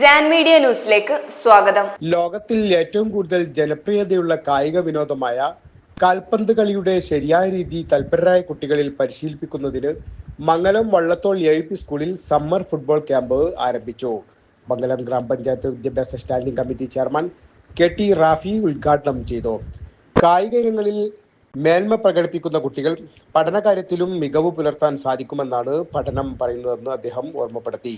Jan media ന്യൂസിലേക്ക് സ്വാഗതം. ലോകത്തിൽ ഏറ്റവും കൂടുതൽ ജനപ്രിയതയുള്ള കായിക വിനോദമായ കാൽപന്ത് കളിയുടെ ശരിയായ രീതി തൽപരരായ കുട്ടികളിൽ പരിശീലിപ്പിക്കുന്നതിന് മംഗലം വള്ളത്തോൾ എ പി സ്കൂളിൽ സമ്മർ ഫുട്ബോൾ ക്യാമ്പ് ആരംഭിച്ചു. മംഗലം ഗ്രാമപഞ്ചായത്ത് വിദ്യാഭ്യാസ standing committee chairman K T Rafi ഉദ്ഘാടനം ചെയ്തു. കായിക ഇനങ്ങളിൽ മേന്മ പ്രകടിപ്പിക്കുന്ന കുട്ടികൾ പഠനകാര്യത്തിലും മികവ് പുലർത്താൻ സാധിക്കുമെന്നാണ് പഠനം പറയുന്നതെന്ന് അദ്ദേഹം ഓർമ്മപ്പെടുത്തി.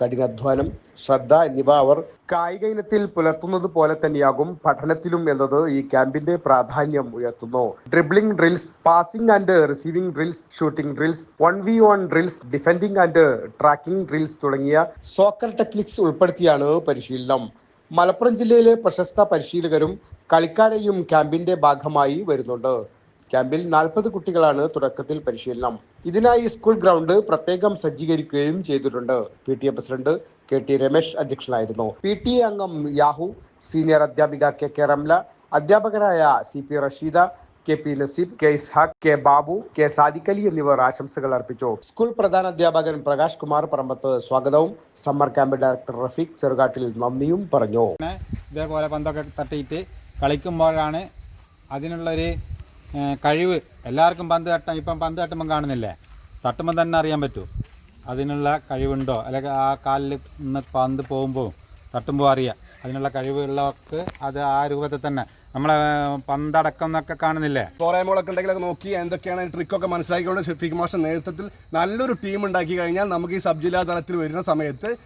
കഠിനാധ്വാനം ശ്രദ്ധ എന്നിവ അവർ കായിക ഇനത്തിൽ പുലർത്തുന്നത് പോലെ തന്നെയാകും പഠനത്തിലും എന്നത് ഈ ക്യാമ്പിന്റെ പ്രാധാന്യം ഉയർത്തുന്നു. Dribbling drills passing and receiving drills shooting drills one V one drills defending and tracking drills തുടങ്ങിയ സോക്കർ ടെക്നിക്സ് ഉൾപ്പെടുത്തിയാണ് പരിശീലനം. മലപ്പുറം ജില്ലയിലെ പ്രശസ്ത പരിശീലകരും കളിക്കാരെയും ക്യാമ്പിന്റെ ഭാഗമായി വരുന്നുണ്ട്. ക്യാമ്പിൽ നാൽപ്പത് കുട്ടികളാണ് തുടക്കത്തിൽ പരിശീലനം. ഇതിനായി സ്കൂൾ ഗ്രൗണ്ട് പ്രത്യേകം സജ്ജീകരിക്കുകയും ചെയ്തിട്ടുണ്ട്. P T A president K T Ramesh അധ്യക്ഷനായിരുന്നു. പി ടി എ അംഗം യാഹു സീനിയർ അധ്യാപിക കെ കെ റംല അധ്യാപകരായ C P Rasheeda K P Naseeb K Ishaq K Babu K Sadiq Ali എന്നിവർ ആശംസകൾ അർപ്പിച്ചു. സ്കൂൾ പ്രധാന അധ്യാപകൻ പ്രകാശ് കുമാർ പറമ്പത്ത് സ്വാഗതവും summer camp director Rafeeq Cherukattil നന്ദിയും പറഞ്ഞു. ഇതേപോലെ പന്തൊക്കെ തട്ടിയിട്ട് കളിക്കുമ്പോഴാണ് അതിനുള്ളൊരു കഴിവ്. എല്ലാവർക്കും പന്ത് തട്ടാൻ ഇപ്പം പന്ത് തട്ടുമ്പം കാണുന്നില്ലേ? തട്ടുമ്പം തന്നെ അറിയാൻ പറ്റൂ. അതിനുള്ള കഴിവുണ്ടോ? അല്ലെങ്കിൽ ആ കാലിൽ നിന്ന് പന്ത് പോകുമ്പോൾ തട്ടുമ്പോൾ അറിയാം. അതിനുള്ള കഴിവുള്ളവർക്ക് അത് ആ രൂപത്തിൽ തന്നെ. നമ്മളെ പന്തടക്കം എന്നൊക്കെ കാണുന്നില്ലേ? പോരായ്മകളൊക്കെ ഉണ്ടെങ്കിലൊക്കെ നോക്കി എന്തൊക്കെയാണ് ട്രിക്കൊക്കെ മനസ്സിലാക്കിക്കൊണ്ട് ഷഫീഖ് മാഷൻ നേതൃത്വത്തിൽ നല്ലൊരു ടീം ഉണ്ടാക്കി കഴിഞ്ഞാൽ നമുക്ക് ഈ സബ് ജില്ലാ തലത്തിൽ വരുന്ന സമയത്ത്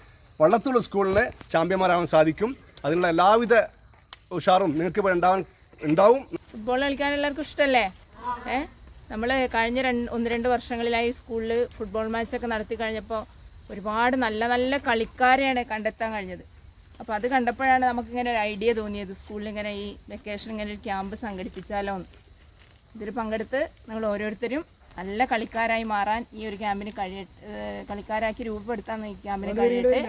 വള്ളത്തുള്ള സ്കൂളിന് ചാമ്പ്യന്മാരാകാൻ സാധിക്കും. അതിനുള്ള എല്ലാവിധ ഉഷാറും നിങ്ങൾക്ക് ഉണ്ടാവാൻ ഉണ്ടാവും. ഫുട്ബോൾ കളിക്കാൻ എല്ലാവർക്കും ഇഷ്ടമല്ലേ ഏ? നമ്മൾ കഴിഞ്ഞ രണ്ട് ഒന്ന് രണ്ട് വർഷങ്ങളിലായി സ്കൂളിൽ ഫുട്ബോൾ മാച്ചൊക്കെ നടത്തി കഴിഞ്ഞപ്പോൾ ഒരുപാട് നല്ല നല്ല കളിക്കാരെയാണ് കണ്ടെത്താൻ കഴിഞ്ഞത്. അപ്പോൾ അത് കണ്ടപ്പോഴാണ് നമുക്കിങ്ങനെ ഒരു ഐഡിയ തോന്നിയത്. സ്കൂളിൽ ഇങ്ങനെ ഈ വെക്കേഷൻ ഇങ്ങനെ ഒരു ക്യാമ്പ് സംഘടിപ്പിച്ചാലോ എന്ന്. ഇതിൽ പങ്കെടുത്ത് നിങ്ങൾ ഓരോരുത്തരും നല്ല കളിക്കാരായി മാറാൻ ഈ ഒരു ക്യാമ്പിന് കഴിയ കളിക്കാരാക്കി രൂപപ്പെടുത്താൻ ഈ ക്യാമ്പിന് കഴിയട്ടെ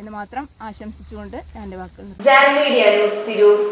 എന്ന് മാത്രം ആശംസിച്ചുകൊണ്ട് ഞാൻ എന്റെ വാക്കുകൾ